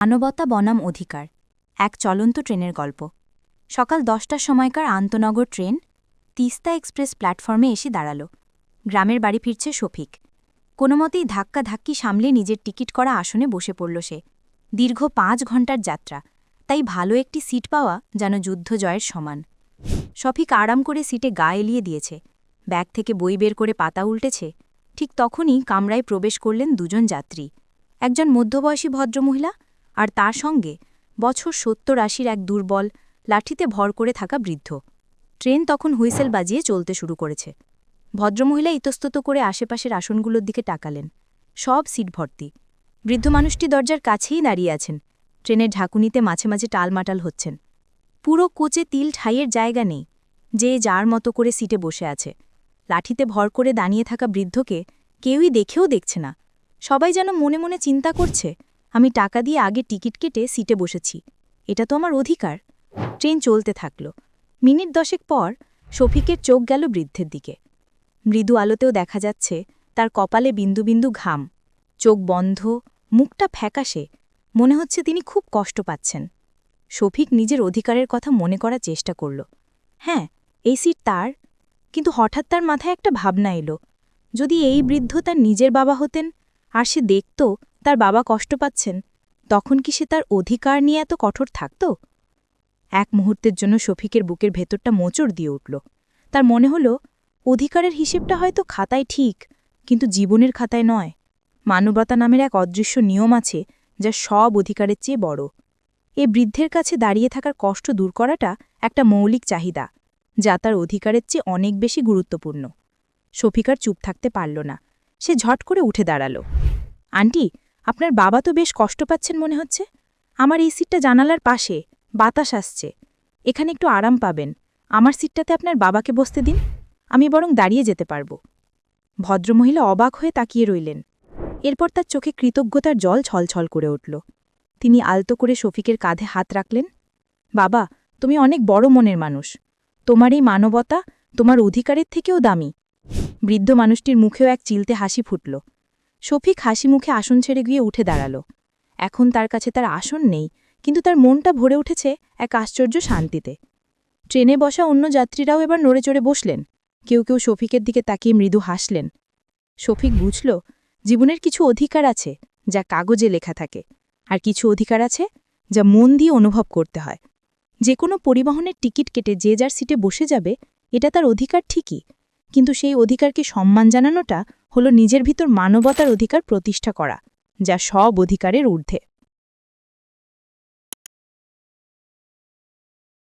মানবতা বনাম অধিকার, এক চলন্ত ট্রেনের গল্প। সকাল দশটার সময়কার আন্তনগর ট্রেন তিস্তা এক্সপ্রেস প্ল্যাটফর্মে এসে দাঁড়াল। গ্রামের বাড়ি ফিরছে শফিক। কোনো মতেই ধাক্কা ধাক্কি সামলে নিজের টিকিট করা আসনে বসে পড়ল সে। দীর্ঘ পাঁচ ঘণ্টার যাত্রা, তাই ভালো একটি সিট পাওয়া যেন যুদ্ধ জয়ের সমান। শফিক আরাম করে সিটে গা এলিয়ে দিয়েছে। ব্যাগ থেকে বই বের করে পাতা উল্টেছে। ঠিক তখনই কামরায় প্রবেশ করলেন দুজন যাত্রী। একজন মধ্যবয়সী ভদ্রমহিলা আর তার সঙ্গে বছর সত্তর আশির এক দুর্বল, লাঠিতে ভর করে থাকা বৃদ্ধ। ট্রেন তখন হুইসেল বাজিয়ে চলতে শুরু করেছে। ভদ্রমহিলা ইতস্তত করে আশেপাশের আসনগুলোর দিকে টাকালেন সব সিট ভর্তি। বৃদ্ধ মানুষটি দরজার কাছেই দাঁড়িয়ে আছেন। ট্রেনের ঝাঁকুনিতে মাঝে মাঝে টালমাটাল হচ্ছেন। পুরো কোচে তিল ঠাইয়ের জায়গা নেই, যে যার মতো করে সিটে বসে আছে। লাঠিতে ভর করে দাঁড়িয়ে থাকা বৃদ্ধকে কেউই দেখেও দেখছে না। সবাই যেন মনে মনে চিন্তা করছে আমি টাকা দিয়ে আগে টিকিট কেটে সিটে বসেছি। এটা তো আমার অধিকার। ট্রেন চলতে থাকল। মিনিট দশেক পর শফিকের চোখ গেল বৃদ্ধের দিকে। মৃদু আলোতেও দেখা যাচ্ছে তার কপালে বিন্দু বিন্দু ঘাম। চোখ বন্ধ, মুখটা ফ্যাকাশে। মনে হচ্ছে তিনি খুব কষ্ট পাচ্ছেন। শফিক নিজের অধিকারের কথা মনে করার চেষ্টা করল। হ্যাঁ এই সিট তার। কিন্তু হঠাৎ তার মাথায় একটা ভাবনা এলো। যদি এই বৃদ্ধ তার নিজের বাবা হতেন, আর সে দেখত তার বাবা কষ্ট পাচ্ছেন, তখন কি সে তার অধিকার নিয়ে এত কঠোর থাকত? এক মুহূর্তের জন্য শফিকের বুকের ভেতরটা মোচড় দিয়ে উঠল। তার মনে হল, অধিকারের হিসেবটা হয়তো খাতায় ঠিক, কিন্তু জীবনের খাতায় নয়। মানবতা নামের এক অদৃশ্য নিয়ম আছে, যা সব অধিকারের চেয়ে বড়। এ বৃদ্ধের কাছে দাঁড়িয়ে থাকার কষ্ট দূর করাটা একটা মৌলিক চাহিদা, যা তার অধিকারের চেয়ে অনেক বেশি গুরুত্বপূর্ণ। শফিকার চুপ থাকতে পারল না। সে ঝট করে উঠে দাঁড়াল। আন্টি আপনার বাবা তো বেশ কষ্ট পাচ্ছেন মনে হচ্ছে? আমার এই সিটটা জানালার পাশে, বাতাস আসছে। এখানে একটু আরাম পাবেন। আমার সিটটাতে আপনার বাবাকে বসতে দিন। আমি বরং দাঁড়িয়ে যেতে পারব। ভদ্রমহিলা অবাক হয়ে তাকিয়ে রইলেন। এরপর তার চোখে কৃতজ্ঞতার জল ছলছল করে উঠল। তিনি আলতো করে শফিকের কাঁধে হাত রাখলেন। বাবা, তুমি অনেক বড় মনের মানুষ। তোমার এই মানবতা তোমার অধিকারের থেকেও দামি। বৃদ্ধ মানুষটির মুখেও এক চিলতে হাসি ফুটল। শফিক হাসি মুখে আসন ছেড়ে গিয়ে উঠে দাঁড়াল। এখন তার কাছে তার আসন নেই, কিন্তু তার মনটা ভরে উঠেছে এক আশ্চর্য শান্তিতে। ট্রেনে বসা অন্য যাত্রীরাও এবার নড়ে চড়ে বসলেন। কেউ কেউ শফিকের দিকে তাকিয়ে মৃদু হাসলেন। শফিক বুঝল, জীবনের কিছু অধিকার আছে যা কাগজে লেখা থাকে, আর কিছু অধিকার আছে যা মন দিয়ে অনুভব করতে হয়। যে কোনো পরিবহনের টিকিট কেটে যে যার সিটে বসে যাবে, এটা তার অধিকার ঠিকই কিন্তু সেই অধিকারকে সম্মান জানানোটা হলো নিজের ভিতর মানবতার অধিকার প্রতিষ্ঠা করা, যা সব অধিকারের ঊর্ধ্বে।